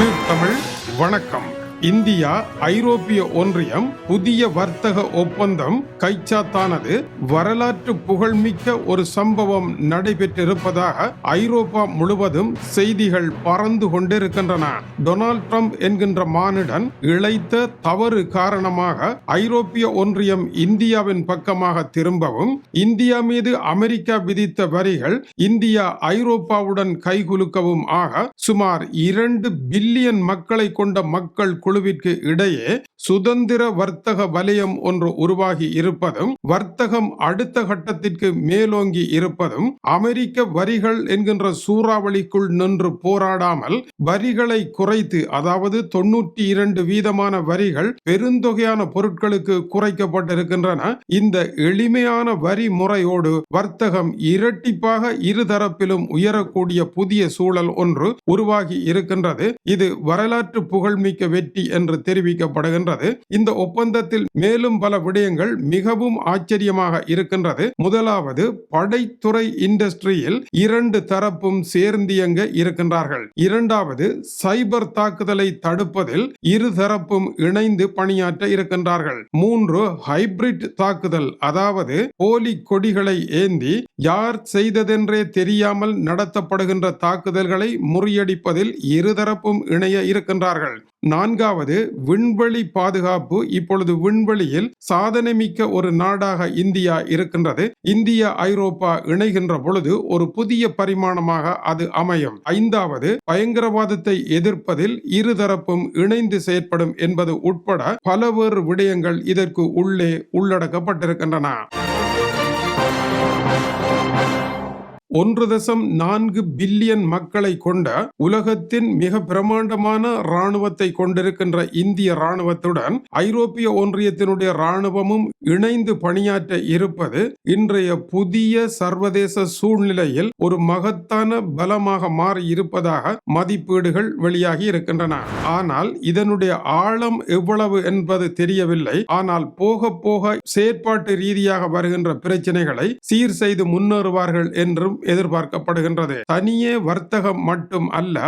தமிழ் வணக்கம். இந்தியா ஐரோப்பிய ஒன்றியம் புதிய வர்த்தக ஒப்பந்தம் கைச்சாத்தானது. வரலாற்று புகழ்மிக்க ஒரு சம்பவம் நடைபெற்றிருப்பதாக ஐரோப்பா முழுவதும் செய்திகள் பறந்து கொண்டிருக்கின்றன. டொனால்ட் ட்ரம்ப் என்கின்ற மானிடன் இழைத்த தவறு காரணமாக ஐரோப்பிய ஒன்றியம் இந்தியாவின் பக்கமாக திரும்பவும் இந்தியா மீது அமெரிக்கா விதித்த வரிகள் இந்தியா ஐரோப்பாவுடன் கைகுலுக்கவும் ஆக சுமார் இரண்டு பில்லியன் மக்களை கொண்ட மக்கள் குழுவிற்கு இடையே சுதந்திர வர்த்தக வலயம் ஒன்று உருவாகி இருப்பதும் வர்த்தகம் அடுத்த கட்டத்திற்கு மேலோங்கி இருப்பதும் அமெரிக்க வரிகள் என்கின்ற சூறாவளிக்குள் நின்று போராடாமல் வரிகளை குறைத்து அதாவது தொன்னூற்றி இரண்டு வீதமான வரிகள் பெருந்தொகையான பொருட்களுக்கு குறைக்கப்பட்டிருக்கின்றன. இந்த எளிமையான வரி முறையோடு வர்த்தகம் இரட்டிப்பாக இருதரப்பிலும் உயரக்கூடிய புதிய சூழல் ஒன்று உருவாகி இருக்கின்றது. இது வரலாற்று புகழ்மிக்க வெற்றி என்று தெரிவிக்கப்படுகின்றது. இந்த ஒப்பந்தத்தில் மேலும் பல விடயங்கள் மிகவும் ஆச்சரியமாக இருக்கின்றது. முதலாவது படைத்துறை இண்டஸ்ட்ரியில் இரண்டு தரப்பும் சேர்ந்தியங்க இருக்கின்றார்கள். இரண்டாவது சைபர் தாக்குதலை தடுப்பதில் இரு தரப்பும் இணைந்து பணியாற்ற இருக்கின்றார்கள். மூன்று ஹைபிரிட் தாக்குதல் அதாவது போலி கொடிகளை ஏந்தி யார் செய்ததென்றே தெரியாமல் நடத்தப்படுகின்ற தாக்குதல்களை முறியடிப்பதில் இருதரப்பும் இணைய இருக்கின்றார்கள். நான்காவது விண்வெளி பாதுகாப்பு. இப்பொழுது விண்வெளியில் சாதனைமிக்க ஒரு நாடாக இந்தியா இருக்கின்றது. இந்தியா ஐரோப்பா இணைகின்ற பொழுது ஒரு புதிய பரிமாணமாக அது அமையும். ஐந்தாவது பயங்கரவாதத்தை எதிர்ப்பதில் இருதரப்பும் இணைந்து செயற்படும் என்பது உட்பட பலவேறு விடயங்கள் இதற்கு உள்ளே உள்ளடக்கப்பட்டிருக்கின்றன. ஒன்று தசம் நான்கு பில்லியன் மக்களை கொண்ட உலகத்தின் மிக பிரமாண்டமான இராணுவத்தை கொண்டிருக்கின்ற இந்திய இராணுவத்துடன் ஐரோப்பிய ஒன்றியத்தினுடைய இராணுவமும் இணைந்து பணியாற்ற இருப்பது இன்றைய புதிய சர்வதேச சூழ்நிலையில் ஒரு மகத்தான பலமாக மாறி இருப்பதாக மதிப்பீடுகள் வெளியாகி இருக்கின்றன. ஆனால் இதனுடைய ஆழம் எவ்வளவு என்பது தெரியவில்லை. ஆனால் போக போக செயற்பாட்டு ரீதியாக வருகின்ற பிரச்சனைகளை சீர் செய்து முன்னேறுவார்கள் என்றும் எதிர்பார்க்கப்படுகின்றது. தனியே வர்த்தகம் மட்டும் அல்ல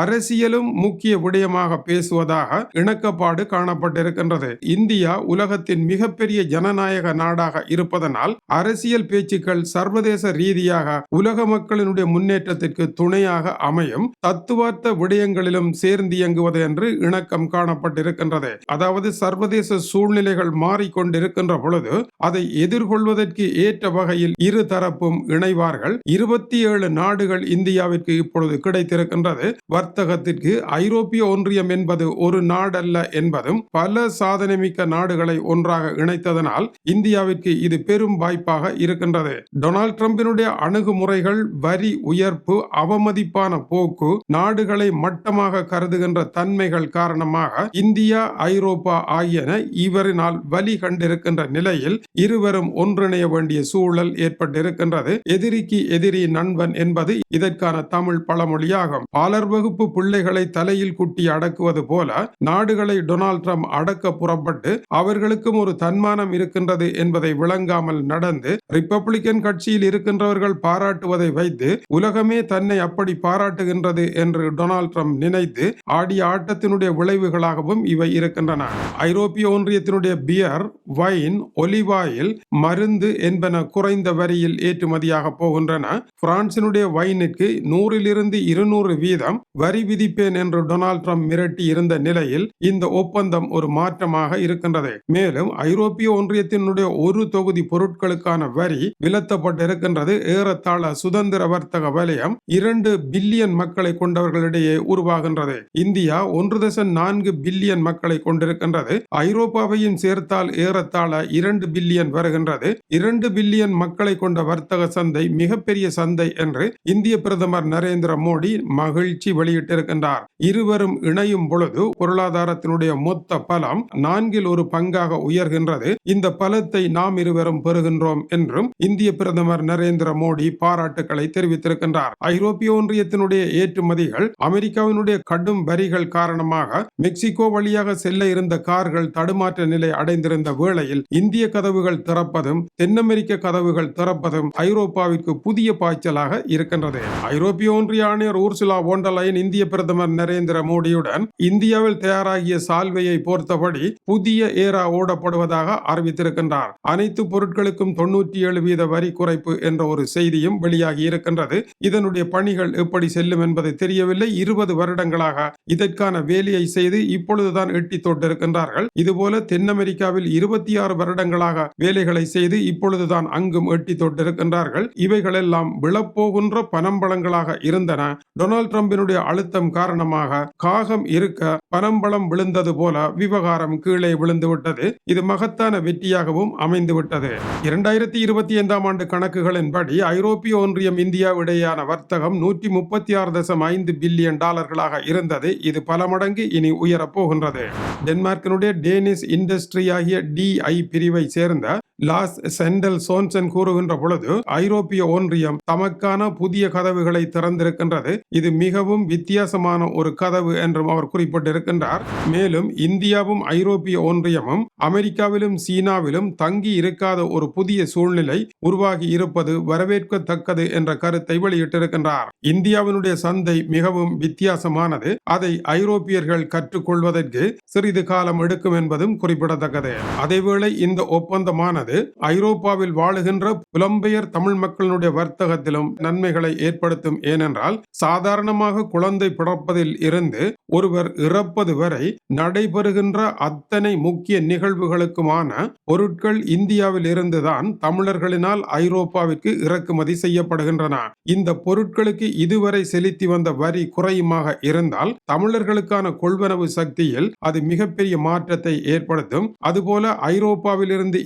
அரசியலும் முக்கிய விடயமாக பேசுவதாக இணக்கப்பாடு காணப்பட்டிருக்கின்றது. இந்தியா உலகத்தின் மிகப்பெரிய ஜனநாயக நாடாக இருப்பதனால் அரசியல் பேச்சுக்கள் சர்வதேச ரீதியாக உலக மக்களினுடைய முன்னேற்றத்திற்கு துணையாக அமையும். தத்துவார்த்த விடயங்களிலும் சேர்ந்து இயங்குவது என்று இணக்கம் காணப்பட்டிருக்கின்றது. அதாவது சர்வதேச சூழ்நிலைகள் மாறிக்கொண்டிருக்கின்ற பொழுது அதை எதிர்கொள்வதற்கு ஏற்ற வகையில் இரு தரப்பும் இணைவார்கள். இருபத்தி ஏழு நாடுகள் இந்தியாவிற்கு இப்பொழுது கிடைத்திருக்கின்றது. வர்த்தகத்திற்கு ஐரோப்பிய ஒன்றியம் என்பது ஒரு நாடல்ல என்பதும் பல சாதனைமிக்க நாடுகளை ஒன்றாக இணைத்ததனால் இந்தியாவிற்கு இது பெரும் வாய்ப்பாக இருக்கின்றது. டொனால்ட் ட்ரம்பினுடைய அணுகுமுறைகள் வரி உயர்ப்பு அவமதிப்பான போக்கு நாடுகளை மட்டமாக கருதுகின்ற தன்மைகள் காரணமாக இந்தியா ஐரோப்பா ஆகியன இவரினால் வலி கண்டிருக்கின்ற நிலையில் இருவரும் ஒன்றிணைய வேண்டிய சூழல் ஏற்பட்டிருக்கின்றது. எதிரிக்கு எதிர் நண்பன் என்பது இதற்கான தமிழ் பழமொழியாகும். பாலர் வகுப்பு பிள்ளைகளை தலையில் குட்டி அடக்குவது போல நாடுகளை டொனால்ட் ட்ரம்ப் அடக்க புறப்பட்டு அவர்களுக்கும் ஒரு தன்மானம் இருக்கின்றது என்பதை விளங்காமல் நடந்து ரிப்பப்ளிக்கன் கட்சியில் இருக்கின்றவர்கள் பாராட்டுவதை வைத்து உலகமே தன்னை அப்படி பாராட்டுகின்றது என்று டொனால்ட் ட்ரம்ப் நினைத்து ஆடிய ஆட்டத்தினுடைய விளைவுகளாகவும் இவை இருக்கின்றன. ஐரோப்பிய ஒன்றியத்தினுடைய பியர் வைன் ஒலிவாயில் மருந்து என்பன குறைந்த வரியில் ஏற்றுமதியாக போகின்றன. பிரான்சினுடைய வைனுக்கு நூறிலிருந்து இருநூறு வீதம் வரி விதிப்பேன் என்று டொனால்ட் ட்ரம்ப் மிரட்டி இருந்த நிலையில் இந்த ஒப்பந்தம் ஒரு மாற்றமாக இருக்கின்றது. மேலும் ஐரோப்பிய ஒன்றியத்தினுடைய ஒரு தொகுதி பொருட்களுக்கான வரி விலத்தப்பட்டிருக்கின்றது. ஏறத்தாழ சுதந்திர வர்த்தக வலயம் இரண்டு பில்லியன் மக்களை கொண்டவர்களிடையே உருவாகின்றது. இந்தியா ஒன்று தசம் நான்கு பில்லியன் மக்களை கொண்டிருக்கின்றது. ஐரோப்பாவையும் சேர்த்தால் ஏறத்தாழ இரண்டு பில்லியன் வருகின்றது. இரண்டு பில்லியன் மக்களை கொண்ட வர்த்தக சந்தை மிகப்பெரிய சந்தை என்று இந்திய பிரதமர் நரேந்திர மோடி மகிழ்ச்சி வெளியிட்டிருக்கின்றார். இருவரும் இணையும் பொழுது பொருளாதாரத்தினுடைய மொத்த பலம் நான்கில் ஒரு பங்காக உயர்கின்றது. இந்த பலத்தை நாம் இருவரும் பெறுகின்றோம் என்றும் இந்திய பிரதமர் நரேந்திர மோடி பாராட்டுக்களை தெரிவித்திருக்கின்றார். ஐரோப்பிய ஒன்றியத்தினுடைய ஏற்றுமதிகள் அமெரிக்காவினுடைய கடும் வரிகள் காரணமாக மெக்சிகோ வழியாக செல்ல இருந்த கார்கள் தடுமாற்ற நிலை அடைந்திருந்த வேளையில் இந்திய கதவுகள் திறப்பதும் தென்னமெரிக்க கதவுகள் திறப்பதும் ஐரோப்பாவிற்கு புதிய புதிய பாய்ச்சலாக இருக்கின்றது. ஐரோப்பிய ஒன்றிய ஆணையர் ஊர்சுலா ஓண்டலைன் இந்திய பிரதமர் நரேந்திர மோடியுடன் இந்தியாவில் தயாராகிய சால்வையை பொறுத்தபடி புதிய ஏரா ஓடப்படுவதாக அறிவித்திருக்கின்றார். அனைத்து பொருட்களுக்கும் தொன்னூற்றி ஏழு வீத வரி குறைப்பு என்ற ஒரு செய்தியும் வெளியாகி இருக்கின்றது. இதனுடைய பணிகள் எப்படி செல்லும் என்பது தெரியவில்லை. இருபது வருடங்களாக இதற்கான வேலையை செய்து இப்பொழுதுதான் எட்டி தொட்டிருக்கின்றார்கள். இதுபோல தென் அமெரிக்காவில் இருபத்தி ஆறு வருடங்களாக வேலைகளை செய்து இப்பொழுதுதான் அங்கும் எட்டி தொட்டிருக்கின்றார்கள். இவைகளெல்லாம் விழப்போகின்ற பனம்பழங்களாக இருந்தன. டொனால்ட் ட்ரம்பினுடைய அழுத்தம் காரணமாக காகம் இருக்க பனம்பழம் விழுந்தது போல விவகாரம் கீழே விழுந்துவிட்டது. இது மகத்தான வெற்றியாகவும் அமைந்துவிட்டது. இரண்டாயிரத்தி இருபத்தி ஐந்தாம் ஆண்டு கணக்குகளின்படி ஐரோப்பிய ஒன்றியம் இந்தியாவிடையான வர்த்தகம் நூற்றி முப்பத்தி ஆறு தசம் ஐந்து பில்லியன் டாலர்களாக இருந்தது. இது பல மடங்கு இனி உயரப் போகின்றது. டென்மார்க்கினுடைய டேனிஷ் இண்டஸ்ட்ரி ஆகிய டிஐ பிரிவை சேர்ந்த லாஸ் சென்டல் சோன்சன் கூறுகின்ற பொழுது ஐரோப்பிய ஒன்றியம் தமக்கான புதிய கதவுகளை திறந்திருக்கின்றது. இது மிகவும் வித்தியாசமான ஒரு கதவு என்றும் அவர் குறிப்பிட்டிருக்கின்றார். மேலும் இந்தியாவும் ஐரோப்பிய ஒன்றியமும் அமெரிக்காவிலும் சீனாவிலும் தங்கி இருக்காத ஒரு புதிய சூழ்நிலை உருவாகி இருப்பது வரவேற்கத்தக்கது என்ற கருத்தை வெளியிட்டிருக்கின்றார். இந்தியாவினுடைய சந்தை மிகவும் வித்தியாசமானது. அதை ஐரோப்பியர்கள் கற்றுக்கொள்வதற்கு சிறிது காலம் எடுக்கும் என்பதும் குறிப்பிடத்தக்கது. அதேவேளை இந்த ஒப்பந்தமானது ஐரோப்பாவில் வாழுகின்ற புலம்பெயர் தமிழ் மக்களுடைய வர்த்தகத்திலும் நன்மைகளை ஏற்படுத்தும். ஏனென்றால் சாதாரணமாக குழந்தை பிறப்பதில் இருந்து ஒருவர் இறப்பது வரை நடைபெறுகின்ற அத்தனை முக்கிய நிகழ்வுகளுக்குமான பொருட்கள் இந்தியாவில் இருந்துதான் தமிழர்களினால் ஐரோப்பாவிற்கு இறக்குமதி செய்யப்படுகின்றன. இந்த பொருட்களுக்கு இதுவரை செலுத்தி வந்த வரி குறையுமாக இருந்தால் தமிழர்களுக்கான கொள்வனவு சக்தியில் அது மிகப்பெரிய மாற்றத்தை ஏற்படுத்தும். அதுபோல ஐரோப்பாவில் இருந்து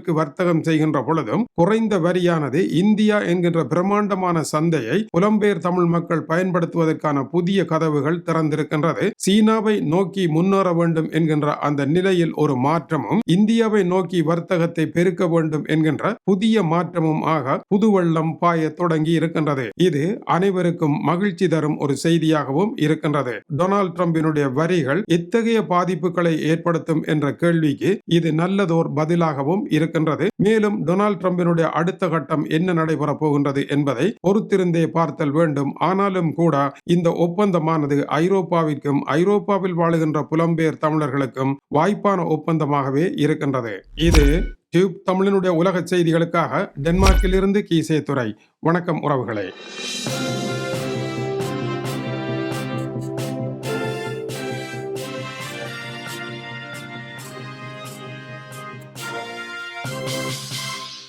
நாடுகளுக்கு வர்த்தகம் செய்கின்ற பொழுதும் குறைந்த வரியானது இந்தியா என்கின்ற பிரம்மாண்டமான சந்தையை புலம்பெயர் தமிழ் மக்கள் பயன்படுத்துவதற்கான புதிய கதவுகள் திறந்திருக்கின்றது. சீனாவை நோக்கி முன்னேற வேண்டும் என்கின்ற அந்த நிலையில் ஒரு மாற்றமும் இந்தியாவை நோக்கி வர்த்தகத்தை பெருக்க வேண்டும் என்கின்ற புதிய மாற்றமும் ஆக புதுவெள்ளம் பாய தொடங்கி இருக்கின்றது. இது அனைவருக்கும் மகிழ்ச்சி தரும் ஒரு செய்தியாகவும் இருக்கின்றது. டொனால்ட் ட்ரம்பினுடைய வரிகள் எத்தகைய பாதிப்புகளை ஏற்படுத்தும் என்ற கேள்விக்கு இது நல்லதோர் பதிலாகவும் இருக்கின்றது. மேலும் டொனால்ட் ட்ரம்பினுடைய அடுத்த கட்டம் என்ன நடைபெறப் போகின்றது என்பதை பொறுத்திருந்தே பார்த்தல் வேண்டும். ஆனாலும் கூட இந்த ஒப்பந்தமானது ஐரோப்பாவிற்கும் ஐரோப்பாவில் வாழுகின்ற புலம்பெயர் தமிழர்களுக்கும் வாய்ப்பான ஒப்பந்தமாகவே இருக்கின்றது. இது டியூப் தமிழனுடைய உலக செய்திகளுக்காக டென்மார்க்கிலிருந்து கீசே துறை வணக்கம் உறவுகளே.